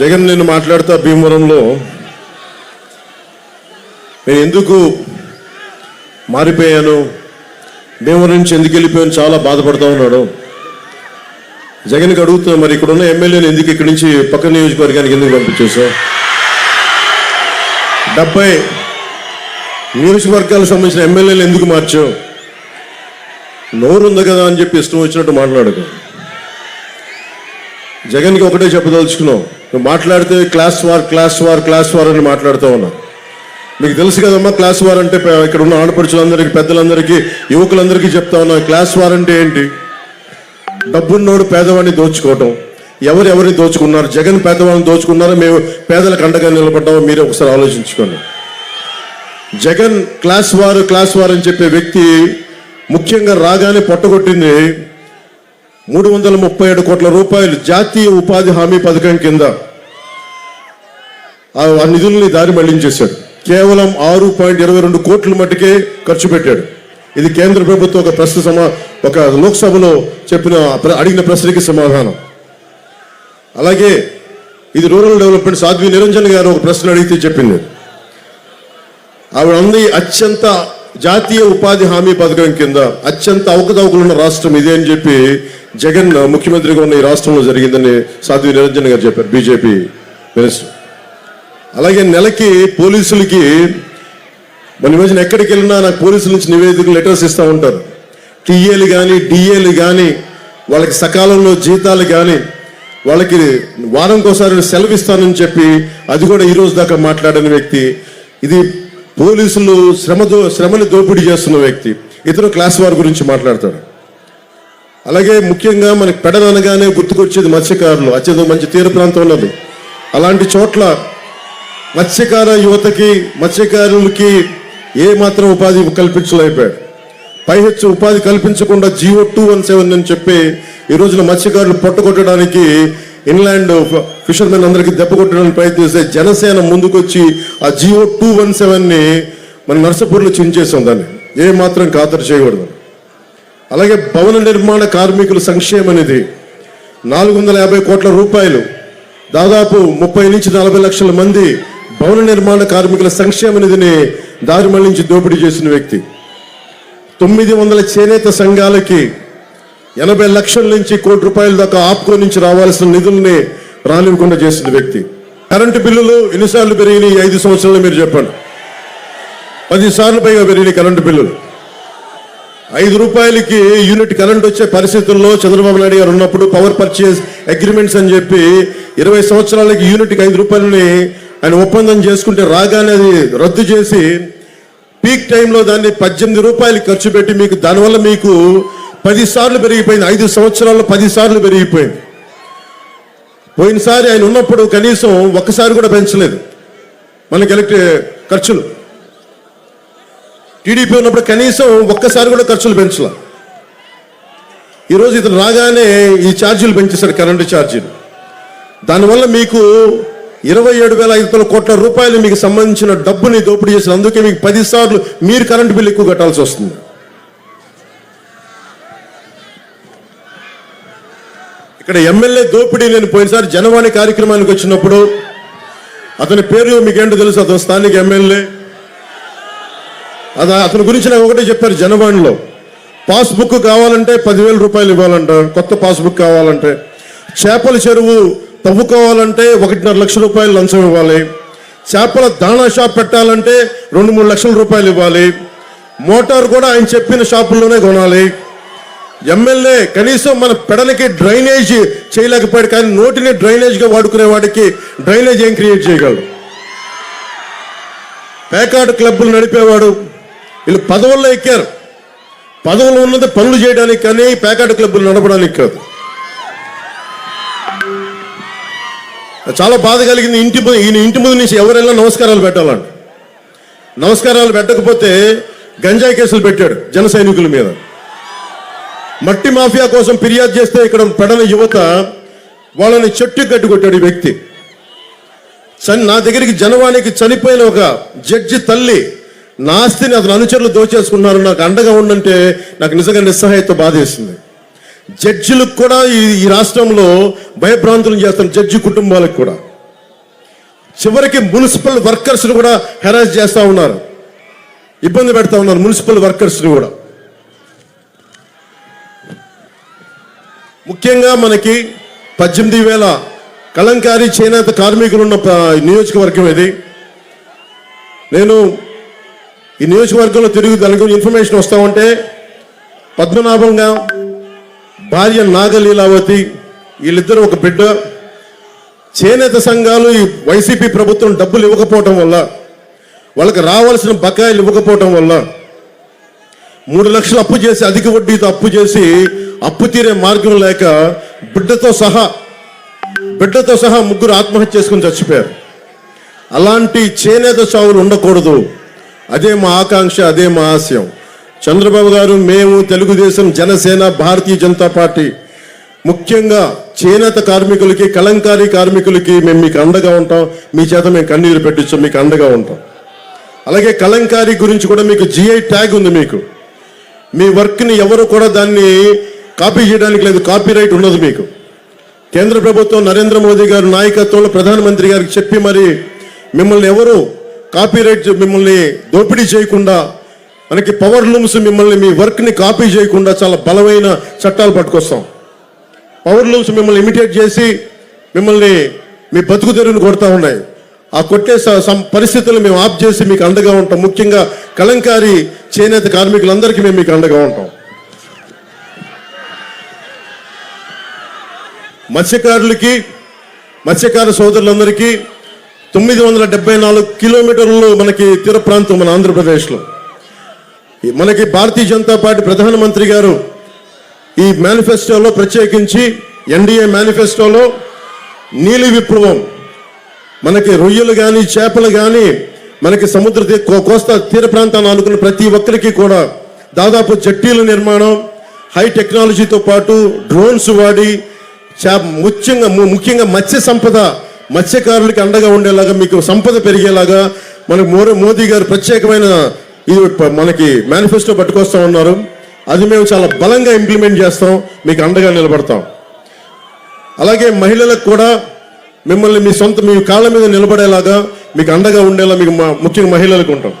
జగన్ నేను మాట్లాడుతా భీమవరంలో. నేను ఎందుకు మారిపోయాను? భీమవరం నుంచి ఎందుకు వెళ్ళిపోయాను? చాలా బాధపడతా ఉన్నాడు. జగన్కి అడుగుతున్నా మరి ఇక్కడ ఉన్న ఎమ్మెల్యేని ఎందుకు ఇక్కడి నుంచి పక్క నియోజకవర్గానికి ఎందుకు పంపించేసావు డెబ్బై నియోజకవర్గాలకు సంబంధించిన ఎమ్మెల్యేలు ఎందుకు మార్చావు? నోరుంది కదా అని చెప్పి ఇష్టం వచ్చినట్టు మాట్లాడకు. జగన్కి ఒకటే చెప్పదలుచుకున్నావు నువ్వు మాట్లాడితే class war class war class war అని మాట్లాడుతూ ఉన్నావు మీకు తెలుసు కదమ్మా క్లాస్ వార్ అంటే ఇక్కడ ఉన్న ఆడపడుచులందరికీ పెద్దలందరికీ యువకులందరికీ చెప్తా ఉన్నాం క్లాస్ వార్ అంటే ఏంటి? డబ్బున్నోడు పేదవాడిని దోచుకోవటం. ఎవరు ఎవరిని దోచుకున్నారు? జగన్ పేదవాడిని దోచుకున్నారో? మేము పేదలకు అండగా నిలబడ్డామో? మీరే ఒకసారి ఆలోచించుకోండి. జగన్ క్లాస్ వారు క్లాస్ వారు అని చెప్పే వ్యక్తి ముఖ్యంగా రాగానే పొట్టగొట్టింది మూడు వందల ముప్పై ఏడు కోట్ల రూపాయలు జాతీయ ఉపాధి హామీ పథకం కింద ఆ నిధుల్ని దారి మళ్ళించేశాడు. కేవలం ఆరు పాయింట్ ఇరవై రెండు కోట్ల మట్టుకే ఖర్చు పెట్టాడు. ఇది కేంద్ర ప్రభుత్వం ఒక ప్రశ్న సమా ఒక లోక్సభలో చెప్పిన ప్ర- అడిగిన ప్రశ్నకి సమాధానం. అలాగే ఇది రూరల్ డెవలప్మెంట్ సాధ్వి నిరంజన్ గారు ఒక ప్రశ్న అడిగితే చెప్పింది. ఆవిడ అంది అత్యంత జాతీయ ఉపాధి హామీ పథకం కింద అత్యంత అవకతవకలు ఉన్న రాష్ట్రం ఇదే అని చెప్పి జగన్ ముఖ్యమంత్రిగా ఉన్న ఈ రాష్ట్రంలో జరిగిందని సాధ్వి నిరంజన్ గారు చెప్పారు బీజేపీ మినిస్టర్. అలాగే నెలకి పోలీసులకి మన ఈ ఎక్కడికి వెళ్ళినా నాకు పోలీసుల నుంచి నివేదికలు లెటర్స్ ఇస్తూ ఉంటారు. టీఏలు కానీ డిఏలు కానీ వాళ్ళకి సకాలంలో జీతాలు కానీ వాళ్ళకి వారంకోసారి సెలవు ఇస్తానని చెప్పి అది కూడా ఈరోజు దాకా మాట్లాడని వ్యక్తి. ఇది పోలీసులు శ్రమ దో శ్రమని దోపిడీ చేస్తున్న వ్యక్తి. ఇతను క్లాస్ వార్ గురించి మాట్లాడతాడు. అలాగే ముఖ్యంగా మనకి పెడననగానే గుర్తుకొచ్చేది మత్స్యకారులు. అత్యంత మంచి తీర ప్రాంతం ఉన్నది. అలాంటి చోట్ల మత్స్యకార యువతకి మత్స్యకారులకి ఏ మాత్రం ఉపాధి కల్పించలేకపోయాడు. పైహెచ్చు ఉపాధి కల్పించకుండా జియో టూ వన్ సెవెన్ అని చెప్పి ఈ రోజున మత్స్యకారులు పొట్టగొట్టడానికి ఇన్లాండ్ ఫిషర్మెన్ అందరికీ దెబ్బ కొట్టడానికి ప్రయత్నిస్తే జనసేన ముందుకొచ్చి ఆ జియో టూ వన్ సెవెన్ని మన నర్సపూర్లో చించేసాం దాన్ని. ఏ మాత్రం ఖాతరు చేయకూడదు. అలాగే భవన నిర్మాణ కార్మికుల సంక్షేమం అనేది నాలుగు వందల యాభై కోట్ల రూపాయలు. దాదాపు ముప్పై నుంచి నలభై లక్షల మంది భవన నిర్మాణ కార్మికుల సంక్షేమ నిధిని దారి మళ్ళించి దోపిడీ చేసిన వ్యక్తి. తొమ్మిది వందల చేనేత సంఘాలకి ఎనభై లక్షల నుంచి కోటి రూపాయల దాకా ఆప్కో నుంచి రావాల్సిన నిధుల్ని రానివ్వకుండా చేసిన వ్యక్తి. కరెంటు బిల్లులు ఎన్నిసార్లు పెరిగినాయి ఐదు సంవత్సరాలు మీరు చెప్పండి. పది సార్లు పైగా పెరిగినాయి కరెంటు బిల్లులు. ఐదు రూపాయలకి యూనిట్ కరెంట్ వచ్చే పరిస్థితుల్లో చంద్రబాబు నాయుడు గారు ఉన్నప్పుడు పవర్ పర్చేస్ అగ్రిమెంట్స్ అని చెప్పి ఇరవై సంవత్సరాలకి యూనిట్కి ఐదు రూపాయలని ఆయన ఒప్పందం చేసుకుంటే రాగానే అది రద్దు చేసి పీక్ టైంలో దాన్ని పద్దెనిమిది రూపాయలు ఖర్చు పెట్టి మీకు దానివల్ల మీకు పదిసార్లు పెరిగిపోయింది. ఐదు సంవత్సరాల్లో పదిసార్లు పెరిగిపోయింది. పోయినసారి ఆయన ఉన్నప్పుడు కనీసం ఒక్కసారి కూడా పెంచలేదు. మనకి ఎలక్ట్రి ఖర్చులు. టీడీపీ ఉన్నప్పుడు కనీసం ఒక్కసారి కూడా ఖర్చులు పెంచలా. ఈరోజు ఇతను రాగానే ఈ ఛార్జీలు పెంచేశారు కరెంటు ఛార్జీలు. దానివల్ల మీకు ఇరవై ఏడు వేల ఐదు వందల కోట్ల రూపాయలు మీకు సంబంధించిన డబ్బుని దోపిడీ చేసిన అందుకే మీకు పది సార్లు మీరు కరెంటు బిల్లు ఎక్కువ కట్టాల్సి వస్తుంది. ఇక్కడ ఎమ్మెల్యే దోపిడీ నేను పోయినసారి జనవాణి కార్యక్రమానికి వచ్చినప్పుడు అతని పేరు మీకేంటో తెలుసు అతను స్థానిక ఎమ్మెల్యే. అది అతని గురించి నాకు ఒకటే చెప్పారు జనవాణిలో. పాస్బుక్ కావాలంటే పదివేల రూపాయలు ఇవ్వాలంట కొత్త పాస్బుక్ కావాలంటే. చేపల చెరువు తవ్వుకోవాలంటే ఒకటిన్నర లక్ష రూపాయలు లంచం ఇవ్వాలి. చేపల దాణా షాప్ పెట్టాలంటే రెండు మూడు లక్షల రూపాయలు ఇవ్వాలి. మోటార్ కూడా ఆయన చెప్పిన షాపుల్లోనే కొనాలి. ఎమ్మెల్యే కనీసం మన పెడలకి డ్రైనేజ్ చేయలేకపోయాడు కానీ నోటిని డ్రైనేజ్గా వాడుకునే వాడికి డ్రైనేజ్ ఏం క్రియేట్ చేయగలడు? పేకాట క్లబ్బులు నడిపేవాడు. వీళ్ళు పదవుల్లో ఎక్కారు. పదవులు ఉన్నది పనులు చేయడానికి కానీ పేకాడు క్లబ్బులు నడపడానికి కాదు. చాలా బాధ కలిగింది ఇంటి ముందు ఈయన ఇంటి ముందు నుంచి ఎవరైనా నమస్కారాలు పెట్టాలండి. నమస్కారాలు పెట్టకపోతే గంజాయి కేసులు పెట్టాడు జన సైనికుల మీద. మట్టి మాఫియా కోసం ఫిర్యాదు చేస్తే ఇక్కడ పడన యువత వాళ్ళని చెట్టు కట్టుకొట్టాడు వ్యక్తి. చని నా దగ్గరికి జనవానికి చనిపోయిన ఒక జడ్జి తల్లి నాస్తిని అతను అతని అనుచరులు దోచేసుకున్నారు. నాకు అండగా ఉండంటే నాకు నిజంగా నిస్సహాయత బాధేస్తుంది జడ్జిలకు కూడా ఈ ఈ రాష్ట్రంలో భయభ్రాంతులు చేస్తున్న జడ్జి కుటుంబాలకు కూడా. చివరికి మున్సిపల్ వర్కర్స్ని కూడా హెరాస్ చేస్తూ ఉన్నారు. ఇబ్బంది పెడతా ఉన్నారు మున్సిపల్ వర్కర్స్ని కూడా. ముఖ్యంగా మనకి పద్దెనిమిది వేల కలంకారీ చేనేత కార్మికులు ఉన్న నియోజకవర్గం ఇది. నేను ఈ నియోజకవర్గంలో తిరిగి దాని గురించి ఇన్ఫర్మేషన్ వస్తూ ఉంటే పద్మనాభంగా భార్య నాగలీలావతి వీళ్ళిద్దరూ ఒక బిడ్డ. చేనేత సంఘాలు ఈ వైసీపీ ప్రభుత్వం డబ్బులు ఇవ్వకపోవటం వల్ల వాళ్ళకి రావాల్సిన బకాయిలు ఇవ్వకపోవటం వల్ల మూడు లక్షలు అప్పు చేసి అధిక వడ్డీతో అప్పు చేసి అప్పు తీరే మార్గం లేక బిడ్డతో సహా బిడ్డతో సహా ముగ్గురు ఆత్మహత్య చేసుకుని చచ్చిపోయారు. అలాంటి చేనేత చావులు ఉండకూడదు. అదే మా ఆకాంక్ష అదే మా ఆశయం. చంద్రబాబు గారు మేము తెలుగుదేశం జనసేన భారతీయ జనతా పార్టీ. ముఖ్యంగా చేనేత కార్మికులకి కలంకారీ కార్మికులకి మేము మీకు అండగా ఉంటాం. మీ చేత మేము కన్నీరు పెట్టించాం మీకు అండగా ఉంటాం. అలాగే కలంకారీ గురించి కూడా మీకు జిఐ ట్యాగ్ ఉంది మీకు. మీ వర్క్ని ఎవరు కూడా దాన్ని కాపీ చేయడానికి లేదు కాపీ రైట్ ఉండదు మీకు. కేంద్ర ప్రభుత్వం నరేంద్ర మోదీ గారి నాయకత్వంలో ప్రధానమంత్రి గారికి చెప్పి మరి మిమ్మల్ని ఎవరు కాపీ రైట్ మిమ్మల్ని దోపిడీ చేయకుండా మనకి పవర్ లూమ్స్ మిమ్మల్ని మీ వర్క్ని కాపీ చేయకుండా చాలా బలమైన చట్టాలు పట్టుకొస్తాం. పవర్ లూమ్స్ మిమ్మల్ని ఇమిటేట్ చేసి మిమ్మల్ని మీ బతుకు తెరువుని కొడతా ఉన్నాయి. ఆ కొట్టే సం- పరిస్థితులు మేము ఆఫ్ చేసి మీకు అండగా ఉంటాం. ముఖ్యంగా కలంకారీ చేనేత కార్మికులందరికీ మేము మీకు అండగా ఉంటాం. మత్స్యకారులకి మత్స్యకార సోదరులందరికీ తొమ్మిది వందల డెబ్బై నాలుగు కిలోమీటర్లు మనకి తీర ప్రాంతం మన ఆంధ్రప్రదేశ్లో. మనకి భారతీయ జనతా పార్టీ ప్రధానమంత్రి గారు ఈ మేనిఫెస్టోలో ప్రత్యేకించి ఎన్డీఏ మేనిఫెస్టోలో నీలి విప్లవం మనకి రొయ్యలు కానీ చేపలు కానీ మనకి సముద్ర కో- కోస్తా తీర ప్రాంతాన్ని అనుకున్న ప్రతి ఒక్కరికి కూడా దాదాపు జట్టీల నిర్మాణం హై టెక్నాలజీతో పాటు డ్రోన్స్ వాడి చేప ముఖ్యంగా ము- ముఖ్యంగా మత్స్య సంపద మత్స్యకారులకి అండగా ఉండేలాగా మీకు సంపద పెరిగేలాగా మనకు మోర మోదీ గారు ప్రత్యేకమైన ఇది మనకి మేనిఫెస్టో పట్టుకొస్తా ఉన్నారు. అది మేము చాలా బలంగా ఇంప్లిమెంట్ చేస్తాం మీకు అండగా నిలబడతాం. అలాగే మహిళలకు కూడా మిమ్మల్ని మీ సొంత మీ కాళ్ళ మీద నిలబడేలాగా మీకు అండగా ఉండేలా మీకు మా- ముఖ్యంగా మహిళలకు ఉంటాం.